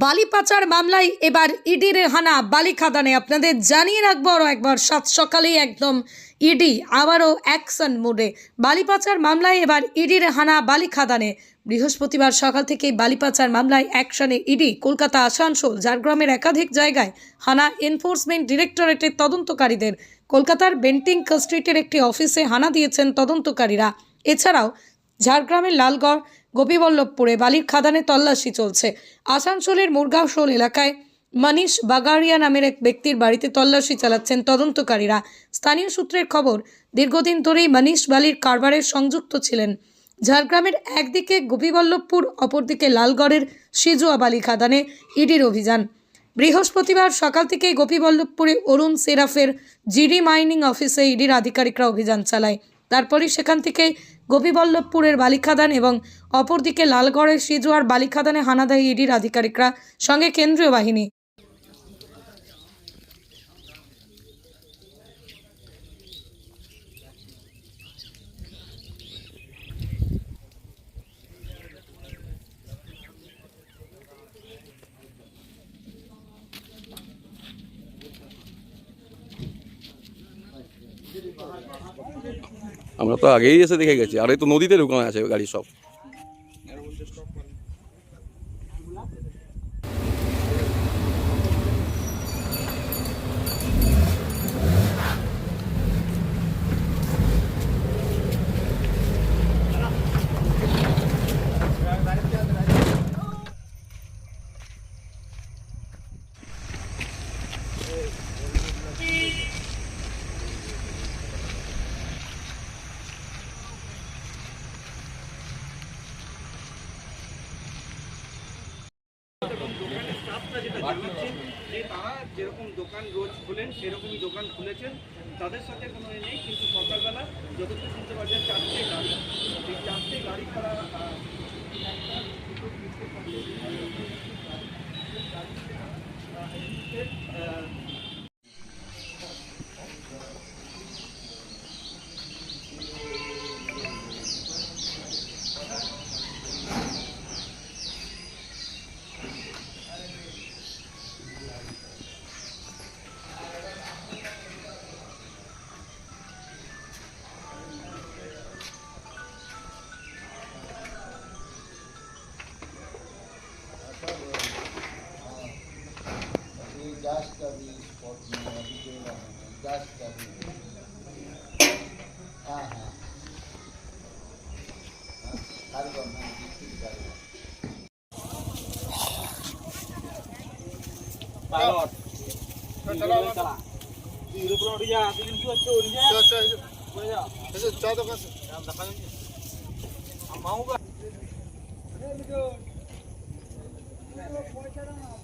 বালি পাচার মামলায় এবার ইডির হানা বালি খাদানে আপনাদের জানিয়ে রাখব আরও একবার, সাত সকালেই একদম ইডি আবারও অ্যাকশন মোডে। বালি পাচার মামলায় এবার ইডির হানা বালি খাদানে। বৃহস্পতিবার সকাল থেকেই বালি পাচার মামলায় অ্যাকশনে ইডি, কলকাতা, আসানসোল, ঝাড়গ্রামের একাধিক জায়গায় হানা এনফোর্সমেন্ট ডিরেক্টরেটের তদন্তকারীদের। কলকাতার বেন্টিং স্ট্রিটের একটি অফিসে হানা দিয়েছেন তদন্তকারীরা। এছাড়াও ঝাড়গ্রামের লালগড় গোপীবল্লভপুরে বালির খাদানে তল্লাশি চলছে। আসানসোলের মুরগাঁও শোল এলাকায় মনীষ বাগারিয়া নামের এক ব্যক্তির বাড়িতে তল্লাশি চালাচ্ছেন তদন্তকারীরা। স্থানীয় সূত্রের খবর, দীর্ঘদিন ধরেই মনীষ বালির কারবারের সংযুক্ত ছিলেন। ঝাড়গ্রামের একদিকে গোপীবল্লভপুর, অপরদিকে লালগড়ের সিজুয়া বালি খাদানে ইডির অভিযান। বৃহস্পতিবার সকাল থেকে গোপীবল্লভপুরে অরুণ সেরাফের জিডি মাইনিং অফিসে ইডির আধিকারিকরা অভিযান চালায়। তারপরে সেখান থেকে গোপীবল্লভপুরের বালিখাদান এবং অপরদিকে লালগড়ের সিজুয়ার বালিখাদানে হানা দেয় ইডির আধিকারিকরা সঙ্গে কেন্দ্রীয় বাহিনী। আমরা তো আগেই এসে দেখে গেছি আর এই তো নদীতে ঢুকানো আছে গাড়ি সব। যে তারা যেরকম দোকান রোজ খোলেন সেরকমই দোকান খুলেছেন। তাদের সাথে কোনো এ নেই কিন্তু সকালবেলা যতটুকু শুনতে পারছেন চারটে গাড়ি এই চারটে গাড়ি তারা दस कर हाँ हाँ हर पायलट चलो चला ज़ीरो पर उठ जा तीन की बच्चे उठ जा चल। चल चल जा ऐसे चार तो कैसे हम दफ़ा नहीं हम आऊँगा ले लो पहुँचा रहा हूँ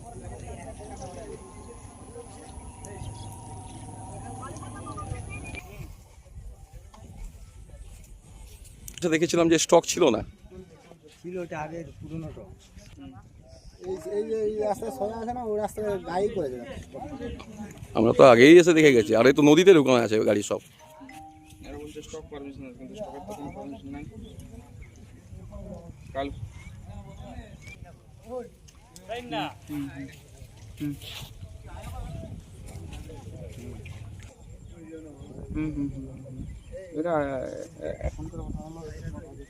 যে এই রাস্তায় সোজা আছে না আমরা তো আগেই এসে দেখে গেছি আর এই তো নদীতে ঢুকানো আছে গাড়ি সব। এরা বলছে স্টক পারমিশন আছে কিন্তু স্টকের তো কোনো পারমিশন নাই কাল হুম হুম হুম। এটা এখনকার কথা হলো